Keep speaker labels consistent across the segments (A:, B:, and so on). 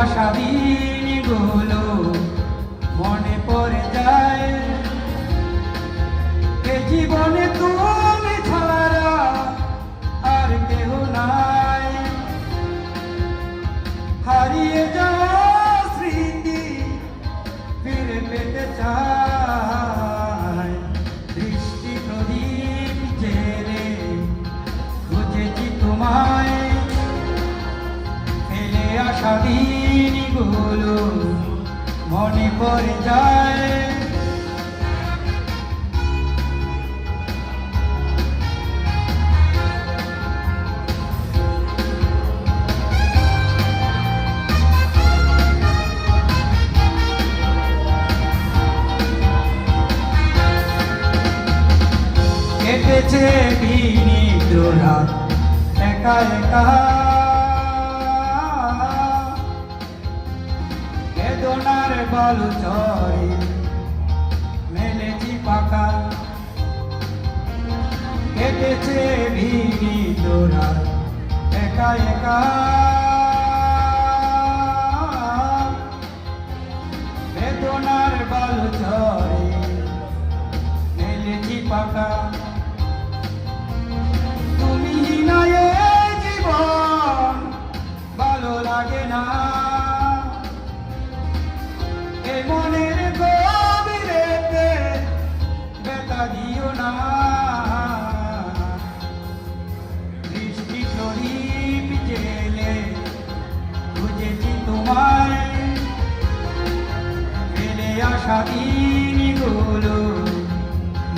A: আসা দিনগুলো মনে পড়ে যায়। জীবনে তুমি ছাড়া আর নাই। হারিয়ে স্মৃতি ফিরে পেতে চাই। দৃষ্টি প্রদীপ জেলে খুঁজেছি তোমায়। ফেলে আসা দিনগুলো মনে পড়ে যায়। কেটেছে বিনিদ্র রাত একা একা। বেদনার বল চরে মেলেছি পাকা। কেটেছে বিনিদ্র তোরা। একা একা বেতা দিও না। দৃষ্টি প্রদীপ জেলে দিনগুলো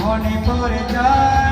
A: মনে পড়ে যায়।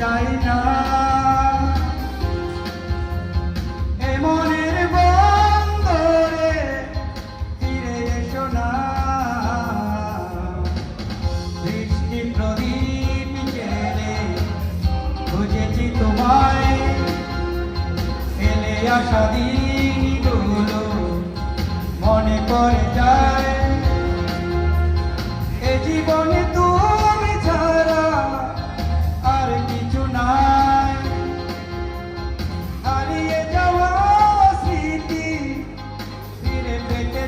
A: চাই না এমনের মনের বন্দরে ফিরে এসো না। বৃষ্টি প্রদীপ জেলে খুঁজেছি তোমায়, ফেলে আসা দিনগুলো